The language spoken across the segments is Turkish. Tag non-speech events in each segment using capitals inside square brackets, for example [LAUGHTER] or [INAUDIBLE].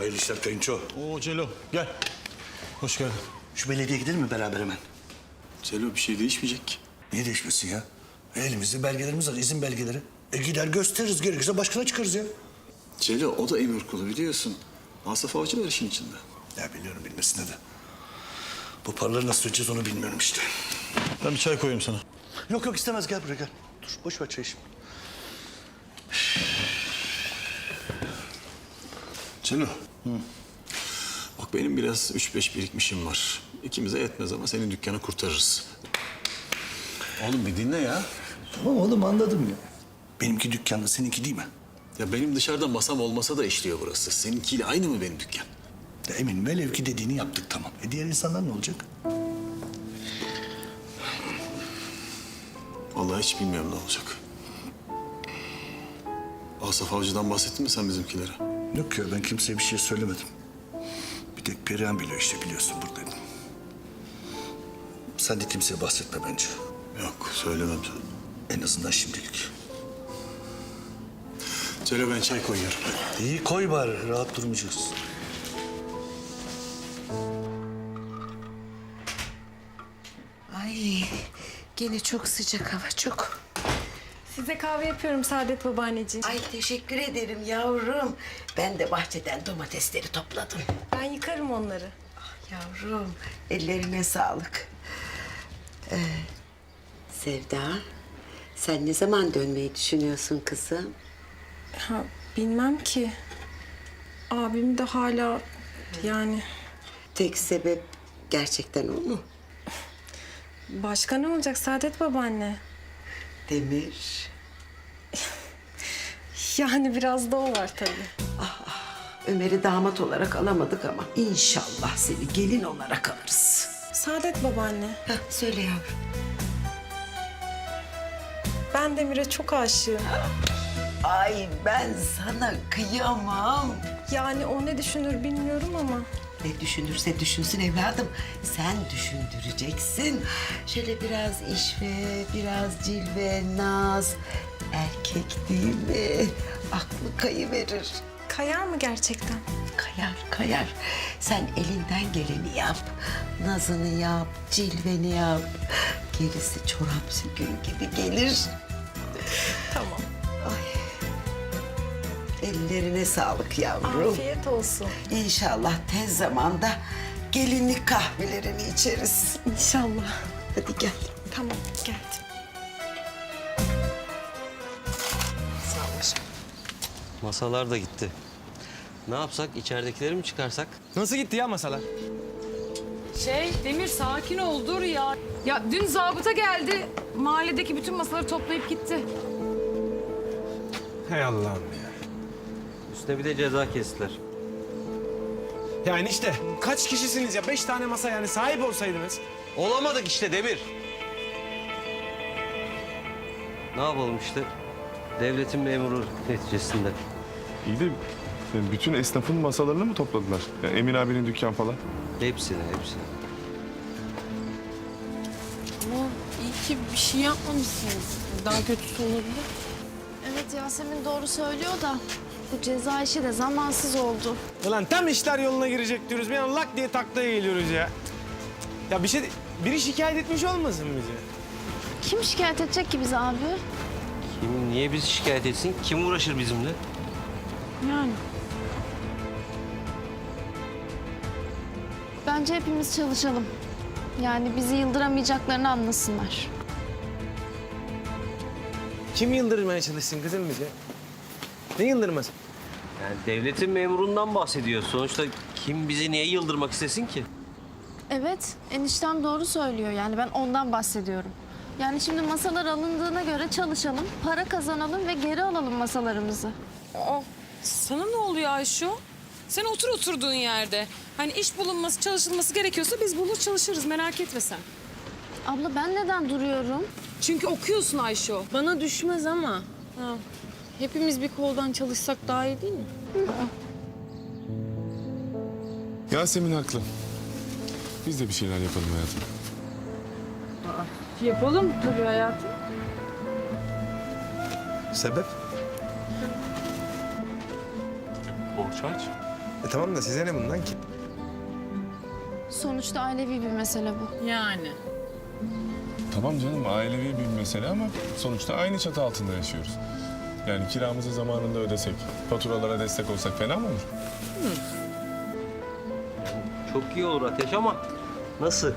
Hayırlı işler kayınço. Oo Celo gel. Hoş geldin. Şu belediye gidelim mi beraber hemen? Celo bir şey değişmeyecek ki. Niye değişmesin ya? Elimizde belgelerimiz var, izin belgeleri. E gider gösteririz, gerekirse başkana çıkarız ya. Celo o da emir kulu biliyorsun. Asaf Avcı var işin içinde. Ya biliyorum bilmesine de. Bu paraları nasıl ödeyeceğiz onu bilmiyorum işte. Ben bir çay koyayım sana. Yok yok istemez gel buraya gel. Dur boş ver çay şimdi. Celo. Bak benim biraz üç beş birikmişim var. İkimize yetmez ama senin dükkanı kurtarırız. Oğlum bir dinle ya. Tamam oğlum anladım ya. Benimki dükkanda seninki değil mi? Ya benim dışarıda masam olmasa da işliyor burası. Seninkiyle aynı mı benim dükkan? Ya eminim velev ki dediğini yaptık tamam. E diğer insanlar ne olacak? Vallahi hiç bilmiyorum ne olacak. Asaf Avcı'dan bahsettin mi sen bizimkilere? Yok ya ben kimseye bir şey söylemedim. Bir tek Perihan biliyor işte biliyorsun buradaydım. Sen de kimseye bahsetme bence. Yok söylemem canım. En azından şimdilik. Celo ben çay koyuyorum. İyi koy bari rahat durmayacağız. Ay gene çok sıcak hava çok. Size kahve yapıyorum Saadet babaanneciğim. Ay teşekkür ederim yavrum. Ben de bahçeden domatesleri topladım. Ben yıkarım onları. Yavrum ellerine sağlık. Ee, Sevda sen ne zaman dönmeyi düşünüyorsun kızım? Ha, bilmem ki. Abim de hala yani Tek sebep gerçekten o mu? başka ne olacak Saadet babaanne? Demir. [LAUGHS] Yani biraz da o var tabii. Ömer'i damat olarak alamadık ama inşallah seni gelin olarak alırız. Saadet babaanne, Heh, söyle yavrum. ben Demir'e çok aşığım. Ay ben sana kıyamam. Yani o ne düşünür bilmiyorum ama Ne düşünürse düşünsün evladım. Sen düşündüreceksin. Şöyle biraz işve, biraz cilve, naz. Erkek değil mi? Aklı kayıverir. kayar mı gerçekten? Kayar, kayar. Sen elinden geleni yap. Nazını yap, cilveni yap. Gerisi çorap söküğü gibi gelir. Tamam. Ellerine sağlık yavrum. Afiyet olsun. İnşallah tez zamanda gelinlik kahvelerini içeriz. İnşallah. Hadi gel. Tamam, geldim. Masalar da gitti. Ne yapsak? İçeridekileri mi çıkarsak? Nasıl gitti ya masalar? Şey Demir sakin ol dur ya. Ya dün zabıta geldi. Mahalledeki bütün masaları toplayıp gitti. Hay Allah'ım ya. Üstüne bir de ceza kestiler. Yani işte kaç kişisiniz ya? Beş tane masa yani sahip olsaydınız. Olamadık işte Demir. Ne yapalım işte? Devletin memuru neticesinde. İyi de yani bütün esnafın masalarını mı topladılar? Yani Emin abinin dükkan falan. Hepsini, hepsini. Ama iyi ki bir şey yapmamışsınız. Daha kötüsü olabilir. Evet Yasemin doğru söylüyor da bu ceza işi de zamansız oldu. Ulan tam işler yoluna girecek diyoruz. Bir an lak diye taklaya geliyoruz ya. Ya bir şey... Biri şikayet etmiş olmasın bizi? Kim şikayet edecek ki bizi abi? Kim, niye bizi şikayet etsin? Kim uğraşır bizimle? Yani. Bence hepimiz çalışalım. Yani bizi yıldıramayacaklarını anlasınlar. Kim yıldırmaya çalışsın kızım bizi? Ne yıldırması? Yani devletin memurundan bahsediyor. Sonuçta kim bizi niye yıldırmak istesin ki? Evet, eniştem doğru söylüyor. Yani ben ondan bahsediyorum. Yani şimdi masalar alındığına göre çalışalım, para kazanalım ve geri alalım masalarımızı. Aa, sana ne oluyor Ayşo? Sen otur oturduğun yerde. Hani iş bulunması, çalışılması gerekiyorsa biz bulur çalışırız merak etme sen. Abla ben neden duruyorum? Çünkü okuyorsun Ayşo. Bana düşmez ama. Ha. Hepimiz bir koldan çalışsak daha iyi değil mi? Yasemin haklı. Biz de bir şeyler yapalım hayatım. Yapalım tabii hayatım. Sebep? Borç harç. E tamam da size ne bundan ki? Sonuçta ailevi bir mesele bu. Yani. Tamam canım ailevi bir mesele ama sonuçta aynı çatı altında yaşıyoruz. Yani kiramızı zamanında ödesek, faturalara destek olsak fena mı olur? Çok iyi olur Ateş ama nasıl?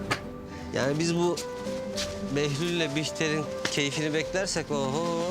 Yani biz bu Behlül'le Bihter'in keyfini beklersek oho